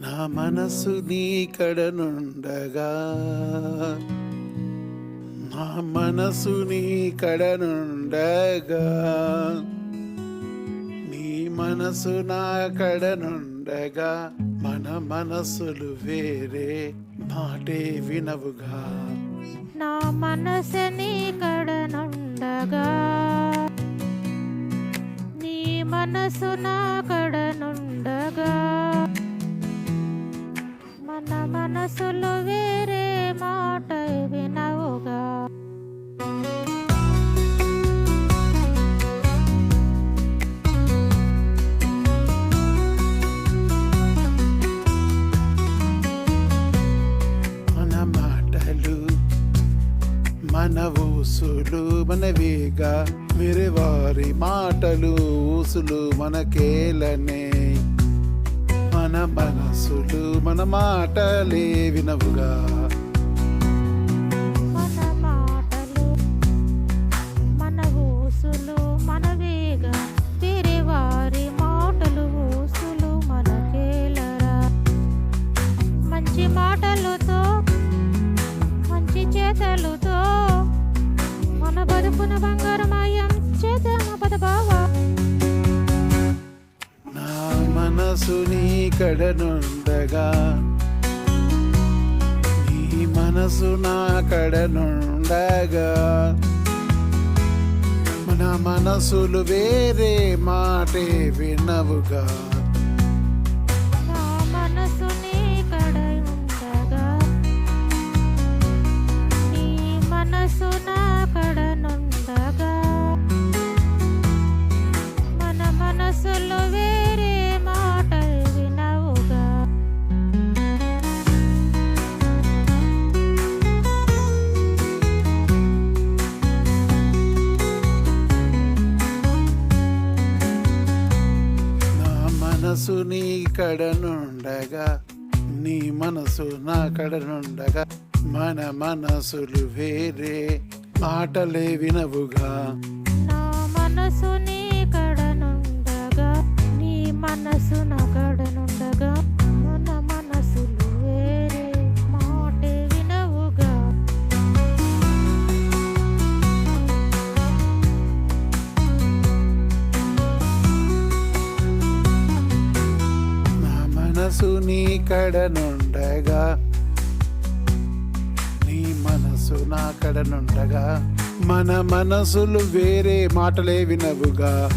నా మనసు నీకడనుండగా నా మనసు నీకడనుండగా నీ మనసు నా కడనుండగా. మన మనసులు వేరే మాటే వినవుగా. నా మనసు నీకడనుండగా నీ మనసు నా కడనుండగా. మన ఊసులు మనవేగా వేరే వారి మాటలు ఊసులు మనకేలనే. మన మనసులు మన మాటలే వినవుగా. మన మాటలు మన ఊసులు మాటలు ఊసులు మనకేలరా. మంచి మాట బతుకున బంగారమయం చేద్దామ పద బావా నా మనసు నీ కడనుండగా నీ మనసు నా కడనుండగా మన మనసులు వేరే మాటే వినవుగా. మనసు నీ కడనుండగా నీ మనసు నా కడనుండగా మన మనసులు వేరే మాటలే వినవుగా. నా మనసు నీ మనసు నీ కడనుండగా. నీ మనసు నా కడనుండగా. మన మనసులు వేరే మాటలే వినవుగా.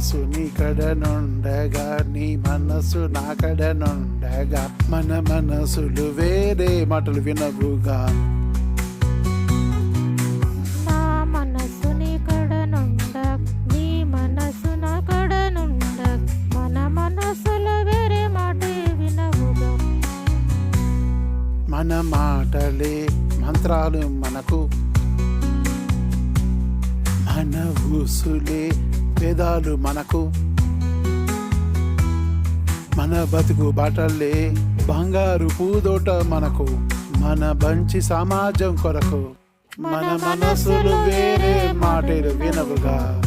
మనసు నీ కడనుండగా నీ మనసు నా కడనుండగా మన మనసులు వేరే మాటలు వినవుగా. నా మనసు నీ కడ నుండగా నీ మనసు నా కడ నుండగా మన మనసులో వేరే మాట వినవుగా. మన మాటలే మంత్రాలు మనకు. మన ఊసులే వేదాలు మనకు. మన బతుకు బాటల్లే బంగారు పూదోట మనకు. మన మంచి సమాజం కొరకు. మన మనసులు వేరే మాటలు వినవుగా.